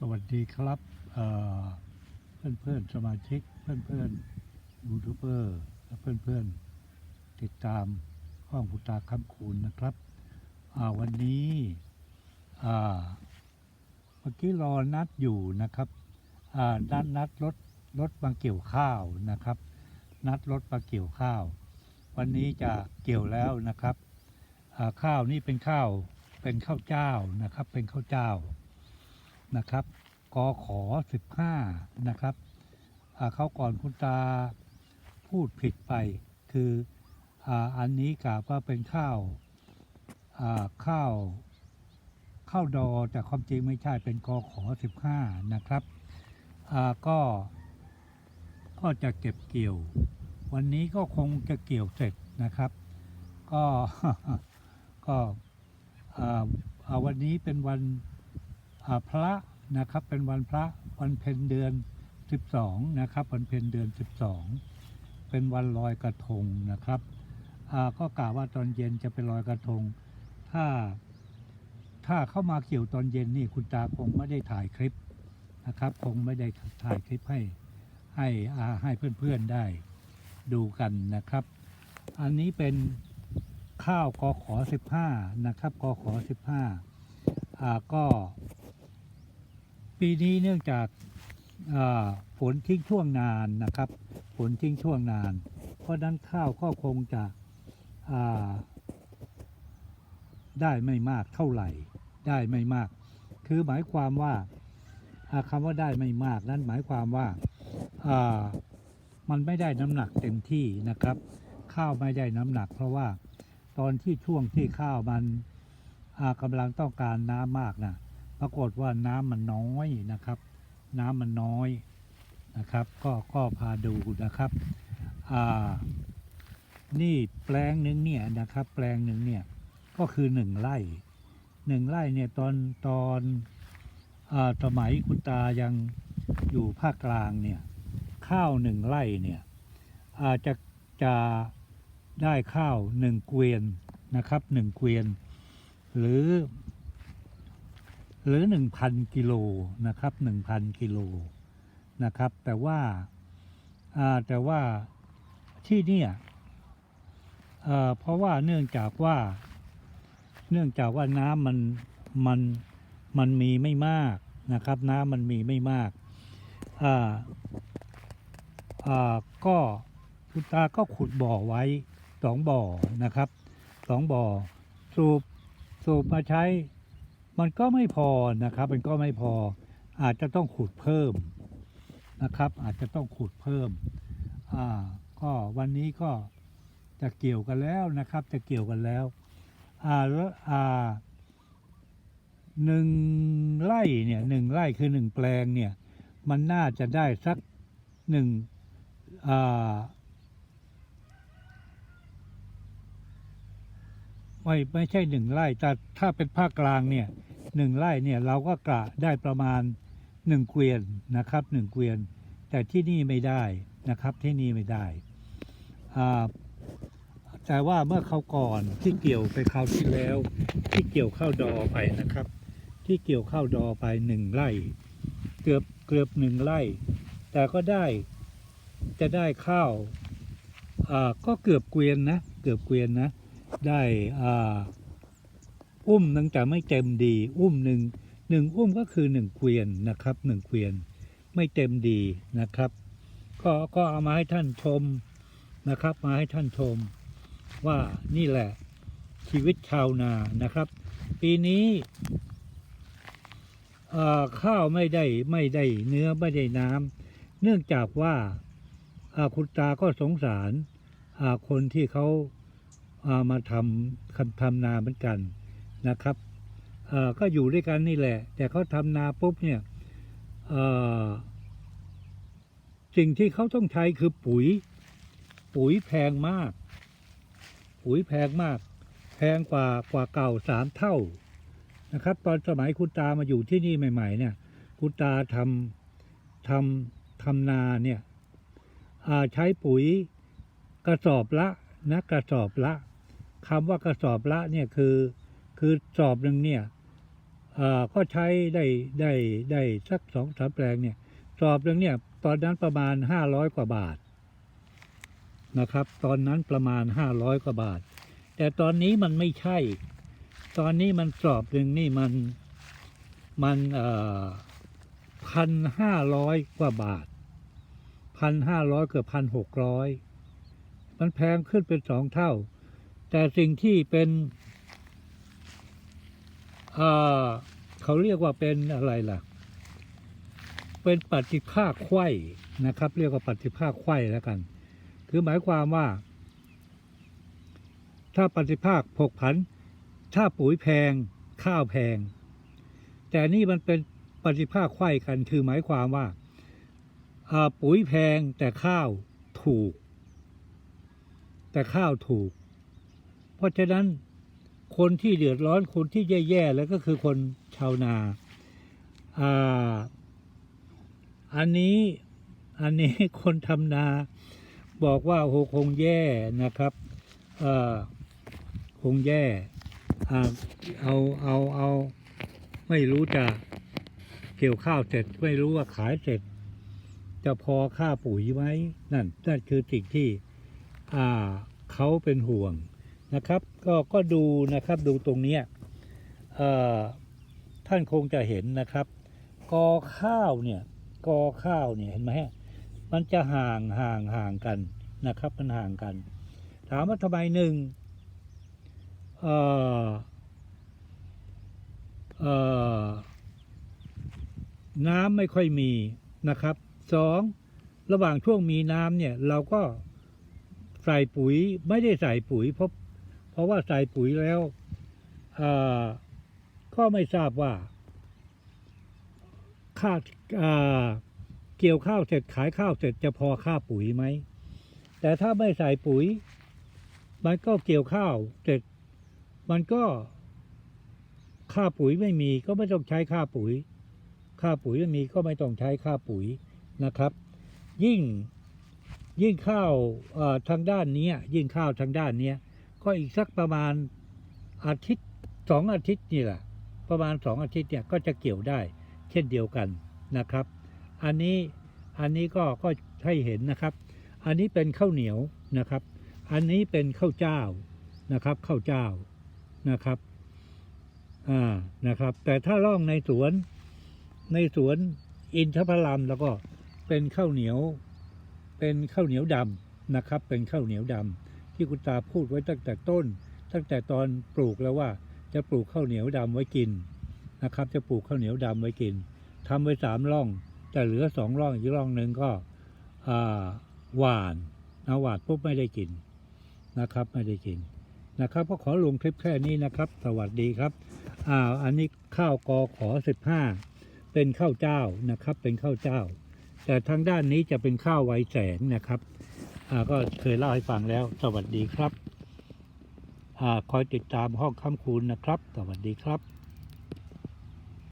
สวัสดีครับเอ่อนเพื่อนสมาชิกเพื่อนๆยูทูบเบอร์และเพื่อนๆติดตามห้องพุตาคำคูณนะครับวันนี้เมื่อกี้รอนัดอยู่นะครับอ่านัดนัดรถรถมาเกี่ยวข้าวนะครับ นัดรถมาเกี่ยวข้าว วันนี้จะเกี่ยวแล้วนะครับข้าวนี่เป็นข้าวเป็นข้าวเจ้านะครับ เป็นข้าวเจ้า นะครับกอขอสิบห้านะครับเขาก่อนคุณตาพูดผิดไป คือออันนี้กล่าวว่าเป็นข้าวข้าวข้าวดอแต่ความจริงไม่ใช่เป็นกอขอสิบห้านะครับก็ก็จะเก็บเกี่ยว วันนี้ก็คงจะเกี่ยวเสร็จนะครับ ก็ก็วันนี้เป็นวัน พระนะครับเป็นวันพระวันเพ็ญเดือน 12 นะครับวันเพ็ญเดือน 12 เป็นวันลอยกระทงนะครับก็กล่าวว่าตอนเย็นจะเป็นลอยกระทง ถ้าถ้าเข้ามาเกี่ยวตอนเย็นนี่คุณตาคงไม่ได้ถ่ายคลิปนะครับ คงไม่ได้ถ่ายคลิปให้ให้ให้เพื่อนๆได้ดูกันนะครับ อันนี้เป็นข้าวกอขอ15 นะครับกอขอ15อ่าก็ ปีนี้เนื่องจากฝนทิ้งช่วงนานนะครับ ฝนทิ้งช่วงนาน เพราะนั้นข้าวก็คงจะได้ไม่มากเท่าไหร่ ได้ไม่มาก คือหมายความว่าอ่าคำว่าได้ไม่มากนั้นหมายความว่ามันไม่ได้น้ำหนักเต็มที่นะครับ ข้าวไม่ได้น้ำหนัก เพราะว่าตอนที่ช่วงที่ข้าวมันอ่ากำลังต้องการน้ำมากนะ ปรากฏว่าน้ำมันน้อยนะครับ น้ำมันน้อยนะครับ ก็ก็พาดูนะครับอ่านี่แปลงหนึ่งเนี่ยนะครับ แปลงหนึ่งเนี่ยก็คือหนึ่งไร่หนึ่งไร่เนี่ยตอนตอนอาสมัยคุณตายังอยู่ภาคกลางเนี่ยข้าวหนึ่งไร่เนี่ยอาจจะจะได้ข้าวหนึ่งเกวียนนะครับหนึ่งเกวียน หรือ หรือหนึ่งพันกิโลนะครับหนึ่งพันกิโลนะครับ แต่ว่าแต่ว่าที่นี่เพราะว่าเนื่องจากว่า เนื่องจากว่าน้ำมันมันมันมีไม่มากนะครับ น้ำมันมีไม่มากก็คุณตาก็ขุดบ่อไว้สองบ่อนะครับสองบ่อสูบสูบมาใช้ มันก็ไม่พอนะครับ มันก็ไม่พอ อาจจะต้องขุดเพิ่มนะครับ อาจจะต้องขุดเพิ่ม อ่า ก็วันนี้ก็จะเกี่ยวกันแล้วนะครับ จะเกี่ยวกันแล้ว อ่าแล้วอ่าหนึ่งไร่เนี่ยหนึ่งไร่คือหนึ่งแปลงเนี่ย มันน่าจะได้สักหนึ่งอ่า ไม่ไม่ใช่หนึ่งไร่แต่ถ้าเป็นภาคกลางเนี่ยหนึ่งไร่เนี่ยเราก็กะได้ประมาณหนึ่งเกวียนนะครับหนึ่งเกวียน แต่ที่นี่ไม่ได้นะครับที่นี่ไม่ได้แต่ว่าเมื่อเขาก่อนที่เกี่ยวไปคราวที่แล้ว ที่เกี่ยวข้าวดอไปนะครับ ที่เกี่ยวข้าวดอไปหนึ่งไร่ เกือบเกือบหนึ่งไร่ แต่ก็ได้จะได้ข้าวอ่าก็เกือบเกวียนนะเกือบเกวียนนะ ได้อ่าอุ้มหนึงแต่ไม่เต็มดี อุ้มหนึ่งหนึ่งอุ้มก็คือหนึ่งเกวียนนะครับหนึ่งเกวียนไม่เต็มดีนะครับ ก็ก็เอามาให้ท่านชมนะครับ มาให้ท่านชม ว่านี่แหละชีวิตชาวนานะครับ ปีนี้ข้าวไม่ได้ไม่ได้เนื้อไม่ได้น้ำเนื่องจากว่าอาคุณตาก็สงสารอาคนที่เขา เอามาทำคำทำนาเหมือนกันนะครับเอ่อก็อยู่ด้วยกันนี่แหละ แต่เขาทำนาปุ๊บเนี่ยเอ่อสิ่งที่เขาต้องใช้คือปุ๋ย ปุ๋ยแพงมาก ปุ๋ยแพงมาก แพงกว่ากว่าเก่าสามเท่านะครับ ตอนสมัยคุณตามาอยู่ที่นี่ใหม่ ๆ เนี่ย คุณตาทำทำทำนาเนี่ยใช้ปุ๋ยกระสอบละนะกระสอบละ คำว่ากระสอบละเนี่ยคือคือสอบหนึ่งเนี่ยก็ใช้ได้ได้ได้สักสองสามแปลงเนี่ยสอบหนึ่งเนี่ยตอนนั้นประมาณห้าร้อยกว่าบาทนะครับ ตอนนั้นประมาณห้าร้อยกว่าบาท แต่ตอนนี้มันไม่ใช่ ตอนนี้มันสอบหนึ่งนี่มันมันพันห้าร้อยกว่าบาทพันห้าร้อยเกือบพันหกร้อยมันแพงขึ้นเป็นสองเท่า แต่สิ่งที่เป็นเขาเรียกว่าเป็นอะไรล่ะ เป็นปฏิภาคไข้นะครับ เรียกว่าปฏิภาคไข้แล้วกัน คือหมายความว่า ถ้าปฏิภาคผกผัน ถ้าปุ๋ยแพงข้าวแพง แต่นี่มันเป็นปฏิภาคไข้กัน คือหมายความว่าปุ๋ยแพงแต่ข้าวถูก แต่ข้าวถูก เพราะฉะนั้นคนที่เดือดร้อนคนที่แย่ๆแล้วก็คือคนชาวนาอ่าอันนี้อันนี้คนทำนาบอกว่าโหคงแย่นะครับเอ่อคงแย่อ่าเอาเอาเอาไม่รู้จะเกี่ยวข้าวเสร็จไม่รู้ว่าขายเสร็จ จะพอค่าปุ๋ยไหมนั่นนั่นคือสิ่งที่ อ่าเขาเป็นห่วง นะครับ ก็ก็ดูนะครับดูตรงเนี้ท่านคงจะเห็นนะครับ กอข้าวเนี่ยกอข้าวเนี่ยเห็นไหมฮะมันจะห่างห่างห่างกันนะครับมันห่างกัน ถามว่าทำไมหนึ่งน้ำไม่ค่อยมีนะครับสองระหว่างช่วงมีน้ำเนี่ยเราก็ใส่ปุ๋ยไม่ได้ใส่ปุ๋ยเพราะ เพราะว่าใส่ปุ๋ยแล้วก็ไม่ทราบว่าค่าาเกี่ยวข้าวเสร็จขายข้าวเสร็จจะพอค่าปุ๋ยไหม แต่ถ้าไม่ใส่ปุ๋ย มันก็เกี่ยวข้าวเสร็จ มันก็ค่าปุ๋ยไม่มีก็ไม่ต้องใช้ค่าปุ๋ย ค่าปุ๋ยไม่มีก็ไม่ต้องใช้ค่าปุ๋ยนะครับ ยิ่งยิ่งข้าวทางด้านนี้ยิ่งข้าวทางด้านนี้ ก็อีกสักประมาณอาทิตย์สองอาทิตย์นี่แหละประมาณสองอาทิตย์เนี่ยก็จะเกี่ยวได้ เช่นเดียวกันนะครับ อันนี้อันนี้ก็ก็ให้เห็นนะครับ อันนี้เป็นข้าวเหนียวนะครับ อันนี้เป็นข้าวเจ้านะครับข้าวเจ้านะครับอ่านะครับ แต่ถ้าล่องในสวนในสวนอินทผลัมแล้วก็เป็นข้าวเหนียว เป็นข้าวเหนียวดำนะครับ เป็นข้าวเหนียวดำ ที่คุณตาพูดไว้ตั้งแต่ต้น ตั้งแต่ตอนปลูกแล้วว่า จะปลูกข้าวเหนียวดำไว้กินนะครับ จะปลูกข้าวเหนียวดำไว้กินทำไว้สามร่อง แต่เหลือสองร่องอีกร่องหนึ่งก็หวานนะหวานปุ๊บไม่ได้กินนะครับ ไม่ได้กินนะครับก็ขอลงคลิปแค่นี้นะครับ สวัสดีครับอ่าอันนี้ข้าวกอขอสิบห้าเป็นข้าวเจ้านะครับ เป็นข้าวเจ้า แต่ทางด้านนี้จะเป็นข้าวไวแสงนะครับ ก็เคยเล่าให้ฟังแล้ว สวัสดีครับอคอยติดตามห้องค้ำคูณนะครับ สวัสดีครับ